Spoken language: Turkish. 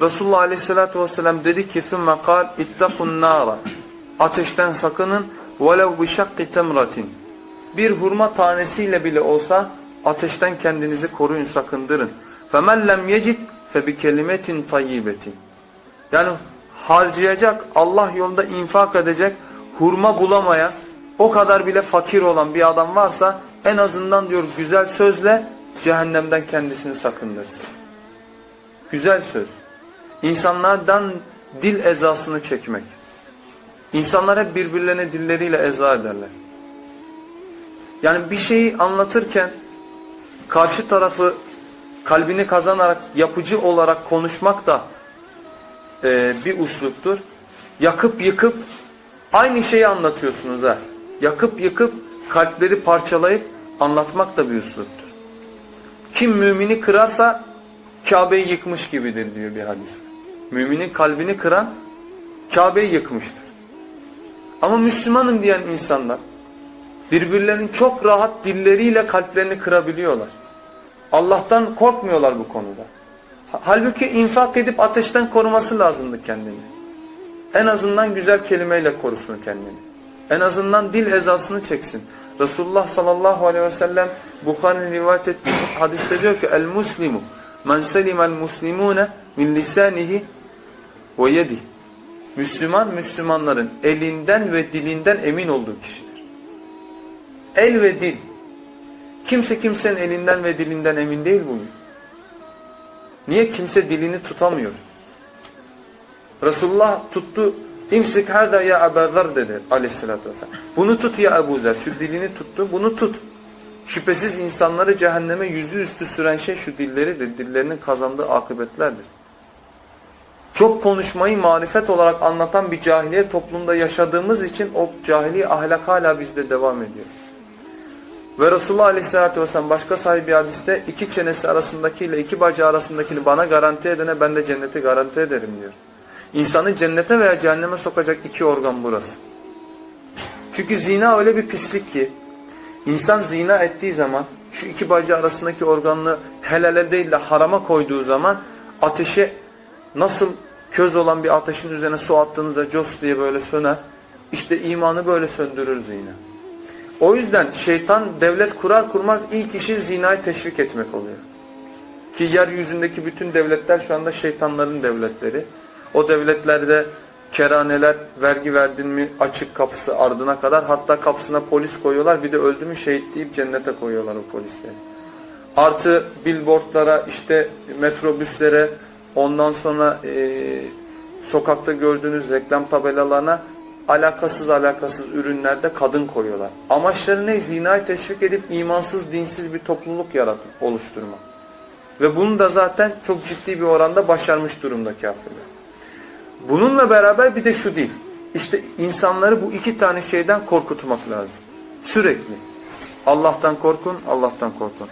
Resulullah Aleyhisselatü Vesselam dedi ki ثُمَّ قَالْ اِتَّقُوا النَّارَ Ateşten sakının وَلَوْ بِشَقِّ تَمْرَةٍ Bir hurma tanesiyle bile olsa ateşten kendinizi koruyun sakındırın. فَمَنْ لَمْ يَجِدْ فَبِكَلِمَةٍ طَيِّبَةٍ Yani harcayacak, Allah yolunda infak edecek, hurma bulamayan, o kadar bile fakir olan bir adam varsa en azından diyor güzel sözle cehennemden kendisini sakındırsın. Güzel söz. İnsanlardan dil ezasını çekmek. İnsanlar hep birbirlerine dilleriyle eza ederler. Yani bir şeyi anlatırken karşı tarafı kalbini kazanarak yapıcı olarak konuşmak da e, bir usluptur. Yakıp yıkıp aynı şeyi anlatıyorsunuz ha. Yakıp yıkıp kalpleri parçalayıp anlatmak da bir usluptur. Kim mümini kırarsa Kabe'yi yıkmış gibidir diyor bir hadis. Müminin kalbini kıran Kabe'yi yıkmıştır. Ama Müslümanım diyen insanlar birbirlerinin çok rahat dilleriyle kalplerini kırabiliyorlar. Allah'tan korkmuyorlar bu konuda. Halbuki infak edip ateşten koruması lazımdı kendini. En azından güzel kelimeyle korusun kendini. En azından dil ezasını çeksin. Resulullah sallallahu aleyhi ve sellem Bukhari'nin rivayet ettiği hadiste diyor ki El muslimu men selimel muslimune min lisanihi ve yedi. Müslüman Müslümanların elinden ve dilinden emin olduğu kişidir. El ve dil. Kimse kimsenin elinden ve dilinden emin değil bugün. Niye kimse dilini tutamıyor? Resulullah tuttu. İmsik hada ya Ebu Zer dedi aleyhissalatü vesselam. Bunu tut ya Ebu Zer. Şu dilini tuttu. Bunu tut. Şüphesiz insanları cehenneme yüzü üstü süren şey şu dilleridir. Dillerinin kazandığı akıbetlerdir. Çok konuşmayı marifet olarak anlatan bir cahiliye toplumda yaşadığımız için o cahiliye ahlak hala bizde devam ediyor. Ve Resulullah Aleyhisselatü Vesselam başka sahibi hadiste iki çenesi arasındakiyle iki bacağı arasındakini bana garanti edene ben de cenneti garanti ederim diyor. İnsanı cennete veya cehenneme sokacak iki organ burası. Çünkü zina öyle bir pislik ki insan zina ettiği zaman şu iki bacağı arasındaki organını helale değil de harama koyduğu zaman ateşe nasıl köz olan bir ateşin üzerine su attığınızda cos diye böyle söner. İşte imanı böyle söndürür zina. O yüzden şeytan devlet kurar kurmaz ilk işi zinayı teşvik etmek oluyor. Ki yeryüzündeki bütün devletler şu anda şeytanların devletleri. O devletlerde keraneler vergi verdin mi açık kapısı ardına kadar hatta kapısına polis koyuyorlar bir de öldü mü şehit deyip cennete koyuyorlar o polisleri. Artı billboardlara işte metrobüslere ondan sonra e, sokakta gördüğünüz reklam tabelalarına alakasız alakasız ürünlerde kadın koyuyorlar. Amaçları ne? Zinayı teşvik edip imansız, dinsiz bir topluluk yaratmak, oluşturmak. Ve bunu da zaten çok ciddi bir oranda başarmış durumda kafirler. Bununla beraber bir de şu değil. İşte insanları bu iki tane şeyden korkutmak lazım. Sürekli. Allah'tan korkun, Allah'tan korkun.